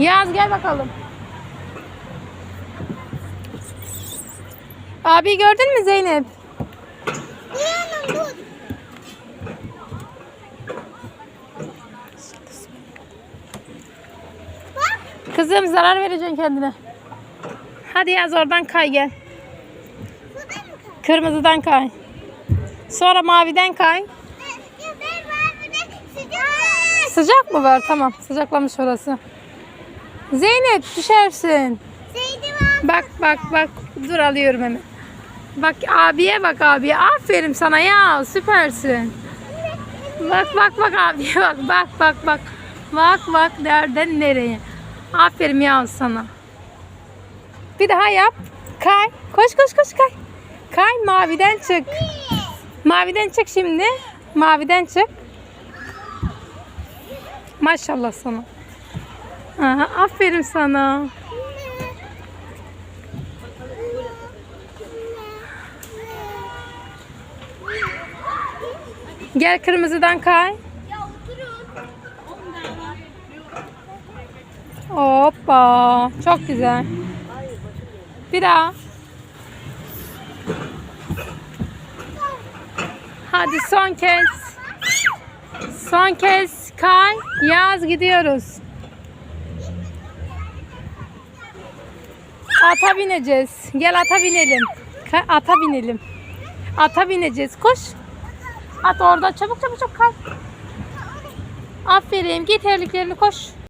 Yaz gel bakalım. Abi gördün mü Zeynep? Kızım zarar vereceksin kendine. Hadi yaz oradan kay gel. Kırmızıdan kay. Sonra maviden kay. Sıcak mı var? Tamam. Sıcaklamış orası. Zeynep düşersin. Var. Bak bak bak. Dur alıyorum hemen. Bak abiye bak abiye. Aferin sana ya. Süpersin. Bak bak bak abiye bak. Bak bak bak. Bak bak nereden nereye. Aferin ya sana. Bir daha yap. Kay. Koş koş koş kay. Kay maviden çık. Maviden çık şimdi. Maviden çık. Maşallah sana. Aha, aferin sana. Gel kırmızıdan kay. Hoppa. Çok güzel. Bir daha. Hadi son kez. Son kez kay. Yaz gidiyoruz. Ata bineceğiz. Gel ata binelim. Ata binelim. Ata bineceğiz. Koş. At orada çabuk çabuk çabuk kay. Aferin. Giy terliklerini koş.